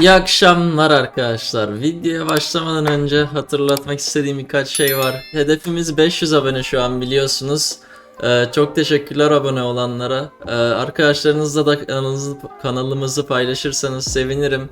İyi akşamlar arkadaşlar. Videoya başlamadan önce hatırlatmak istediğim birkaç şey var. Hedefimiz 500 abone şu an biliyorsunuz. Ee, çok teşekkürler abone olanlara. Ee, arkadaşlarınızla da kanalımızı, kanalımızı paylaşırsanız sevinirim.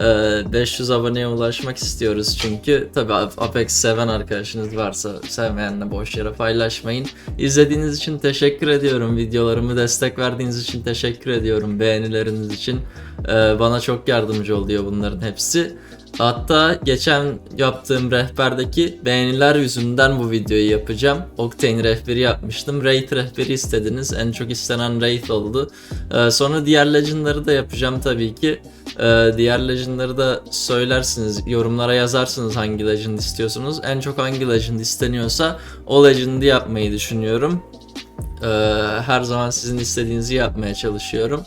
Ee, 500 aboneye ulaşmak istiyoruz çünkü. Tabi Apex seven arkadaşınız varsa sevmeyenle boş yere paylaşmayın. İzlediğiniz için teşekkür ediyorum. Videolarımı destek verdiğiniz için teşekkür ediyorum. Beğenileriniz için. Ee, bana çok yardımcı oluyor bunların hepsi. Hatta geçen yaptığım rehberdeki beğeniler yüzünden bu videoyu yapacağım. Octane rehberi yapmıştım. Raid rehberi istediniz. En çok istenen Raid oldu. Ee, sonra diğer Legend'ları da yapacağım tabii ki. Ee, diğer Legend'ları da söylersiniz. Yorumlara yazarsınız hangi Legend istiyorsunuz. En çok hangi Legend isteniyorsa o Legend'ı yapmayı düşünüyorum. Ee, her zaman sizin istediğinizi yapmaya çalışıyorum.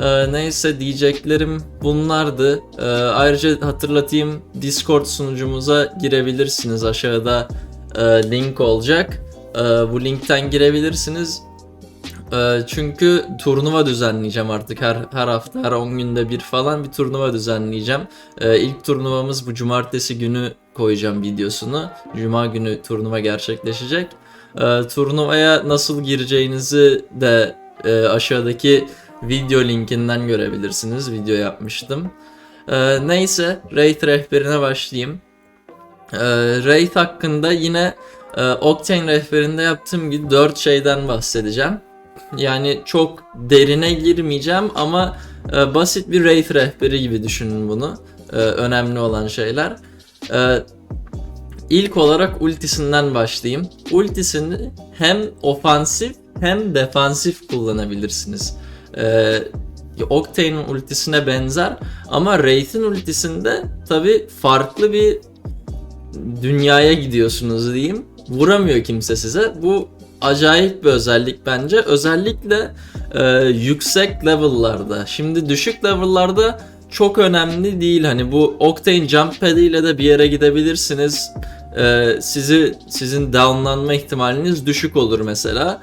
Ee, neyse diyeceklerim bunlardı. Ee, ayrıca hatırlatayım Discord sunucumuza girebilirsiniz. Aşağıda e, link olacak. Ee, bu linkten girebilirsiniz. Ee, çünkü turnuva düzenleyeceğim artık her her hafta her 10 günde bir falan bir turnuva düzenleyeceğim. Ee, ilk turnuvamız bu cumartesi günü koyacağım videosunu. Cuma günü turnuva gerçekleşecek. Ee, turnuvaya nasıl gireceğinizi de e, aşağıdaki video linkinden görebilirsiniz. Video yapmıştım. Ee, neyse Raid rehberine başlayayım. Ee, Raid hakkında yine e, Octane rehberinde yaptığım gibi 4 şeyden bahsedeceğim. Yani çok derine girmeyeceğim ama e, basit bir Raid rehberi gibi düşünün bunu. E, önemli olan şeyler. E, ilk olarak ultisinden başlayayım. Ultisini hem ofansif hem defansif kullanabilirsiniz. Ee, Octane'in ultisine benzer ama Wraith'in ultisinde tabi farklı bir dünyaya gidiyorsunuz diyeyim. Vuramıyor kimse size. Bu acayip bir özellik bence. Özellikle e, yüksek level'larda. Şimdi düşük level'larda çok önemli değil. Hani bu Octane jump pad ile de bir yere gidebilirsiniz. E, sizi sizin downlanma ihtimaliniz düşük olur mesela.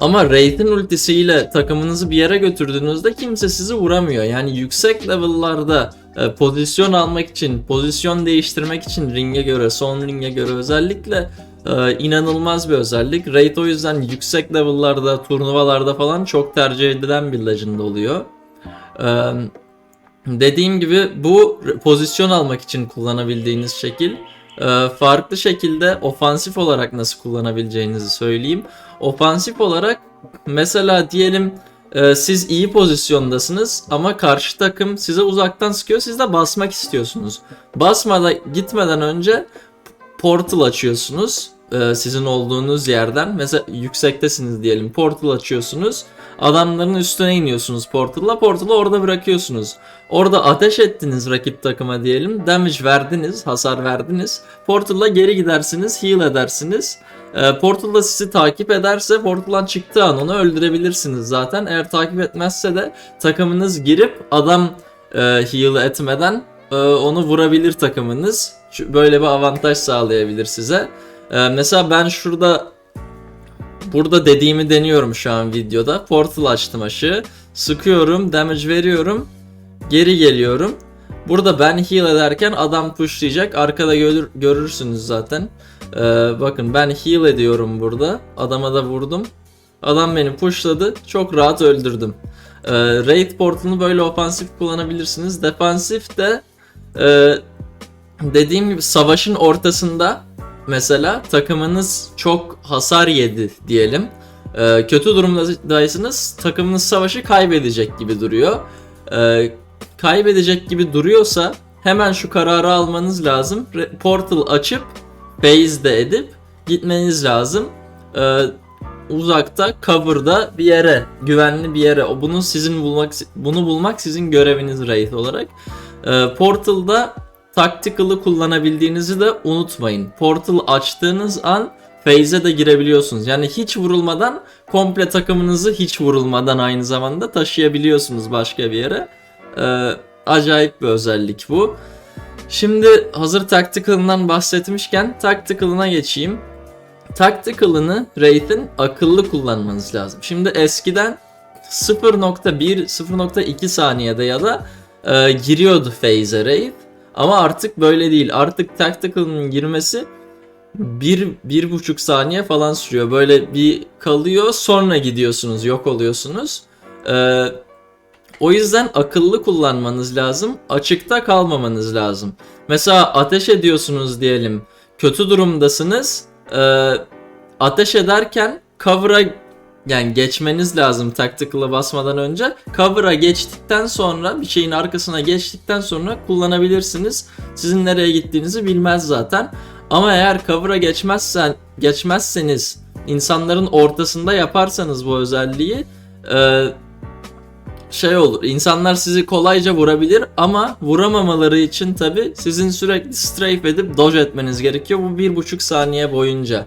Ama Wraith'in ultisiyle takımınızı bir yere götürdüğünüzde kimse sizi vuramıyor. Yani yüksek level'larda e, pozisyon almak için, pozisyon değiştirmek için ringe göre, son ringe göre özellikle e, inanılmaz bir özellik. Wraith o yüzden yüksek level'larda, turnuvalarda falan çok tercih edilen bir legend oluyor. E, dediğim gibi bu pozisyon almak için kullanabildiğiniz şekil. E, farklı şekilde ofansif olarak nasıl kullanabileceğinizi söyleyeyim. Ofansif olarak mesela diyelim e, siz iyi pozisyondasınız ama karşı takım size uzaktan sıkıyor siz de basmak istiyorsunuz. Basmada gitmeden önce portal açıyorsunuz e, sizin olduğunuz yerden. Mesela yüksektesiniz diyelim portal açıyorsunuz. Adamların üstüne iniyorsunuz portalla. Portalı orada bırakıyorsunuz. Orada ateş ettiniz rakip takıma diyelim. Damage verdiniz, hasar verdiniz. Portal'la geri gidersiniz, heal edersiniz. E, Portal'da sizi takip ederse Portal'dan çıktığı an onu öldürebilirsiniz zaten. Eğer takip etmezse de takımınız girip adam e, heal etmeden e, onu vurabilir takımınız. Böyle bir avantaj sağlayabilir size. E, mesela ben şurada burada dediğimi deniyorum şu an videoda. Portal açtım aşı. Sıkıyorum, damage veriyorum. Geri geliyorum. Burada ben heal ederken adam pushlayacak. Arkada görür, görürsünüz zaten. Ee, bakın ben heal ediyorum burada. Adama da vurdum. Adam beni pushladı. Çok rahat öldürdüm. Ee, Raid portalını böyle ofansif kullanabilirsiniz. Defansif de e, dediğim gibi savaşın ortasında mesela takımınız çok hasar yedi diyelim. Ee, kötü durumdaysanız takımınız savaşı kaybedecek gibi duruyor. Ee, kaybedecek gibi duruyorsa hemen şu kararı almanız lazım. Portal açıp phase de edip gitmeniz lazım. Ee, uzakta cover'da bir yere, güvenli bir yere. O bunu sizin bulmak bunu bulmak sizin göreviniz Wraith olarak. Ee, Portal'da tactical'ı kullanabildiğinizi de unutmayın. Portal açtığınız an phase'e de girebiliyorsunuz. Yani hiç vurulmadan komple takımınızı hiç vurulmadan aynı zamanda taşıyabiliyorsunuz başka bir yere. Ee, acayip bir özellik bu. Şimdi hazır Tactical'ından bahsetmişken Tactical'ına geçeyim. Tactical'ını Wraith'in akıllı kullanmanız lazım. Şimdi eskiden 0.1 0.2 saniyede ya da e, giriyordu phase'e Wraith. Ama artık böyle değil. Artık Tactical'ın girmesi bir, bir buçuk saniye falan sürüyor. Böyle bir kalıyor sonra gidiyorsunuz yok oluyorsunuz. Ee, o yüzden akıllı kullanmanız lazım. Açıkta kalmamanız lazım. Mesela ateş ediyorsunuz diyelim. Kötü durumdasınız. Ee, ateş ederken cover'a yani geçmeniz lazım tactical'a basmadan önce. Cover'a geçtikten sonra bir şeyin arkasına geçtikten sonra kullanabilirsiniz. Sizin nereye gittiğinizi bilmez zaten. Ama eğer cover'a geçmezsen geçmezseniz insanların ortasında yaparsanız bu özelliği e, şey olur. İnsanlar sizi kolayca vurabilir ama vuramamaları için tabi sizin sürekli strafe edip dodge etmeniz gerekiyor bu bir buçuk saniye boyunca.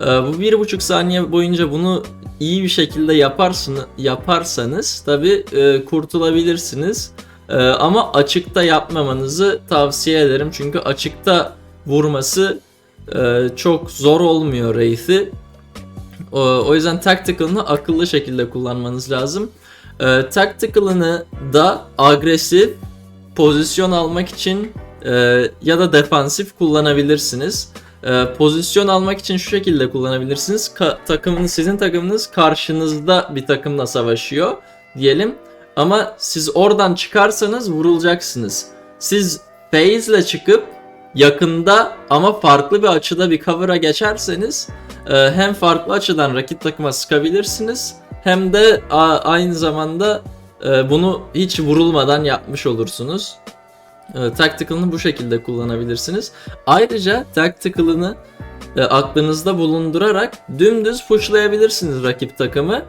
E, bu bir buçuk saniye boyunca bunu iyi bir şekilde yaparsın, yaparsanız tabi kurtulabilirsiniz. E, ama açıkta yapmamanızı tavsiye ederim çünkü açıkta vurması e, çok zor olmuyor Wraith'i. O, o yüzden Tactical'ını akıllı şekilde kullanmanız lazım. E, Tactical'ını da agresif pozisyon almak için e, ya da defansif kullanabilirsiniz. E, pozisyon almak için şu şekilde kullanabilirsiniz. Ka- takımınız, sizin takımınız karşınızda bir takımla savaşıyor diyelim. Ama siz oradan çıkarsanız vurulacaksınız. Siz phase ile çıkıp yakında ama farklı bir açıda bir cover'a geçerseniz e, hem farklı açıdan rakip takıma sıkabilirsiniz hem de aynı zamanda e, bunu hiç vurulmadan yapmış olursunuz. E, Tactical'ını bu şekilde kullanabilirsiniz. Ayrıca Tactical'ını e, aklınızda bulundurarak dümdüz pushlayabilirsiniz rakip takımı.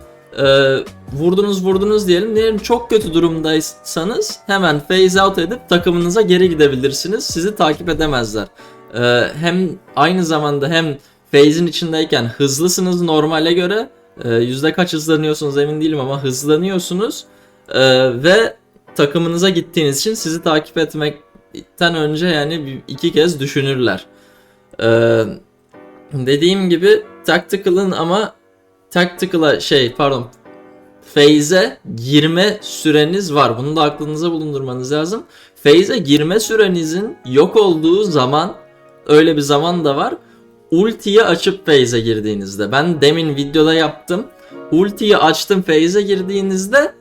Vurdunuz vurdunuz diyelim. Diyelim çok kötü durumdaysanız hemen phase out edip takımınıza geri gidebilirsiniz. Sizi takip edemezler. Hem aynı zamanda hem phase'in içindeyken hızlısınız normale göre. E, yüzde kaç hızlanıyorsunuz emin değilim ama hızlanıyorsunuz. E, ve takımınıza gittiğiniz için sizi takip etmekten önce yani iki kez düşünürler. E, dediğim gibi Tactical'ın ama Tactical'a şey pardon Phase'e girme süreniz var. Bunu da aklınıza bulundurmanız lazım. Phase'e girme sürenizin yok olduğu zaman öyle bir zaman da var. Ultiyi açıp phase'e girdiğinizde. Ben demin videoda yaptım. Ultiyi açtım phase'e girdiğinizde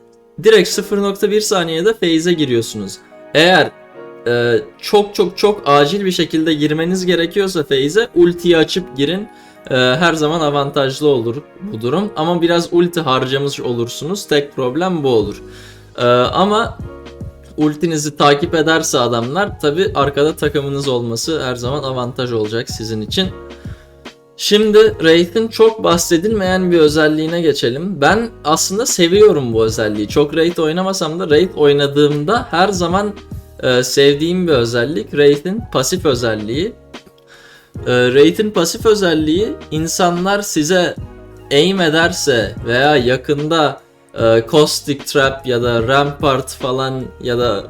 direkt 0.1 saniyede phase'e giriyorsunuz. Eğer e, çok çok çok acil bir şekilde girmeniz gerekiyorsa phase'e ultiyi açıp girin. Ee, her zaman avantajlı olur bu durum. Ama biraz ulti harcamış olursunuz. Tek problem bu olur. Ee, ama ultinizi takip ederse adamlar tabi arkada takımınız olması her zaman avantaj olacak sizin için. Şimdi Wraith'in çok bahsedilmeyen bir özelliğine geçelim. Ben aslında seviyorum bu özelliği. Çok Wraith oynamasam da Wraith oynadığımda her zaman e, sevdiğim bir özellik. Wraith'in pasif özelliği. E, Wraith'in pasif özelliği insanlar size aim ederse veya yakında e, Caustic Trap ya da Rampart falan ya da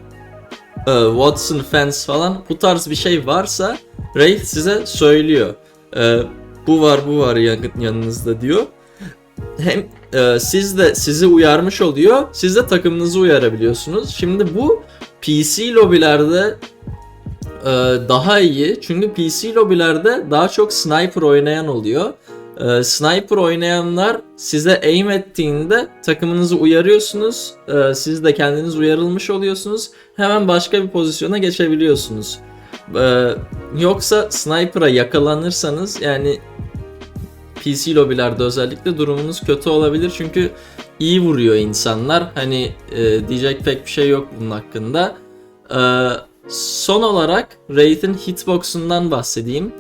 e, Watson Fence falan bu tarz bir şey varsa Wraith size söylüyor. E, bu var bu var yan- yanınızda diyor. Hem e, siz de sizi uyarmış oluyor. Siz de takımınızı uyarabiliyorsunuz. Şimdi bu PC lobilerde e, daha iyi. Çünkü PC lobilerde daha çok sniper oynayan oluyor. E, sniper oynayanlar size aim ettiğinde takımınızı uyarıyorsunuz. E, siz de kendiniz uyarılmış oluyorsunuz. Hemen başka bir pozisyona geçebiliyorsunuz. E, yoksa sniper'a yakalanırsanız yani PC lobilerde özellikle durumunuz kötü olabilir çünkü iyi vuruyor insanlar. Hani e, diyecek pek bir şey yok bunun hakkında. E, son olarak Wraith'in hitbox'undan bahsedeyim.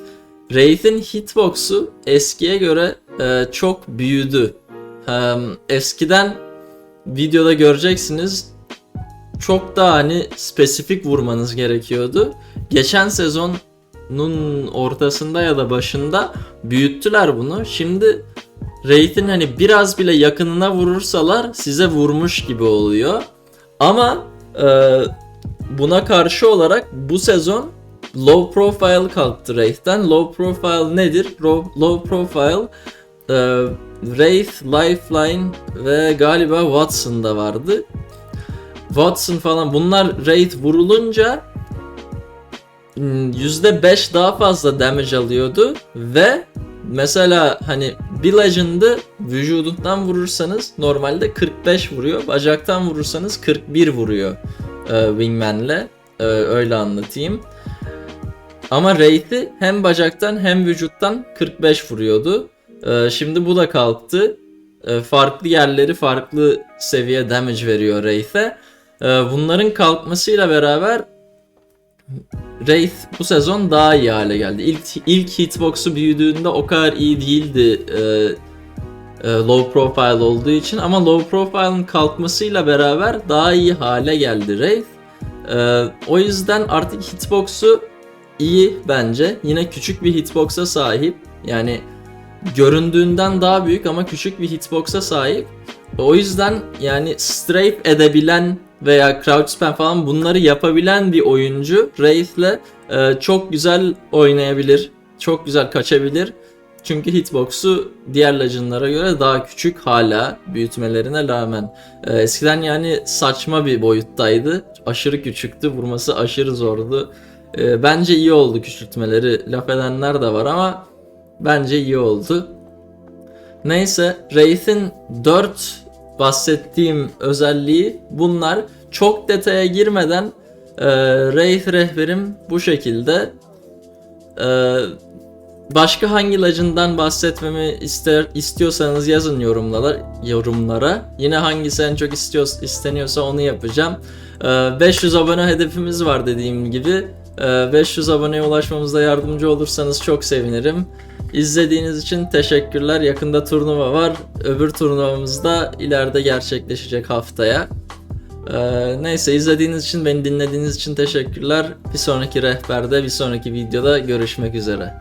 Wraith'in hitbox'u eskiye göre e, çok büyüdü. E, eskiden videoda göreceksiniz çok daha hani spesifik vurmanız gerekiyordu. Geçen sezonun ortasında ya da başında büyüttüler bunu. Şimdi Wraith'in hani biraz bile yakınına vurursalar size vurmuş gibi oluyor. Ama e, buna karşı olarak bu sezon low profile kalktı Wraith'ten. Low profile nedir? Low, low profile e, Wraith, Lifeline ve galiba Watson'da vardı. Watson falan bunlar raid vurulunca %5 daha fazla damage alıyordu ve mesela hani bir legend'ı vücudundan vurursanız normalde 45 vuruyor. Bacaktan vurursanız 41 vuruyor e, Wingman'le. E, öyle anlatayım. Ama Wraith'i hem bacaktan hem vücuttan 45 vuruyordu. E, şimdi bu da kalktı. E, farklı yerleri farklı seviye damage veriyor Wraith'e. E, bunların kalkmasıyla beraber Wraith bu sezon daha iyi hale geldi. İlk, ilk hitbox'u büyüdüğünde o kadar iyi değildi e, e, low profile olduğu için ama low profile'ın kalkmasıyla beraber daha iyi hale geldi Wraith. E, o yüzden artık hitbox'u iyi bence. Yine küçük bir hitbox'a sahip. Yani göründüğünden daha büyük ama küçük bir hitbox'a sahip. O yüzden yani strafe edebilen veya crouch spam falan bunları yapabilen bir oyuncu Wraith'le e, çok güzel oynayabilir. Çok güzel kaçabilir. Çünkü hitbox'u diğer legend'lara göre daha küçük hala büyütmelerine rağmen. E, eskiden yani saçma bir boyuttaydı. Aşırı küçüktü. Vurması aşırı zordu. E, bence iyi oldu küçültmeleri. Laf edenler de var ama bence iyi oldu. Neyse Wraith'in 4 bahsettiğim özelliği bunlar. Çok detaya girmeden e, Wraith rehberim bu şekilde. E, başka hangi legend'dan bahsetmemi ister istiyorsanız yazın yorumlara. yorumlara. Yine hangisi en çok istiyor, isteniyorsa onu yapacağım. E, 500 abone hedefimiz var dediğim gibi. E, 500 aboneye ulaşmamızda yardımcı olursanız çok sevinirim. İzlediğiniz için teşekkürler. Yakında turnuva var. Öbür turnuvamız da ileride gerçekleşecek haftaya. Ee, neyse izlediğiniz için, beni dinlediğiniz için teşekkürler. Bir sonraki rehberde, bir sonraki videoda görüşmek üzere.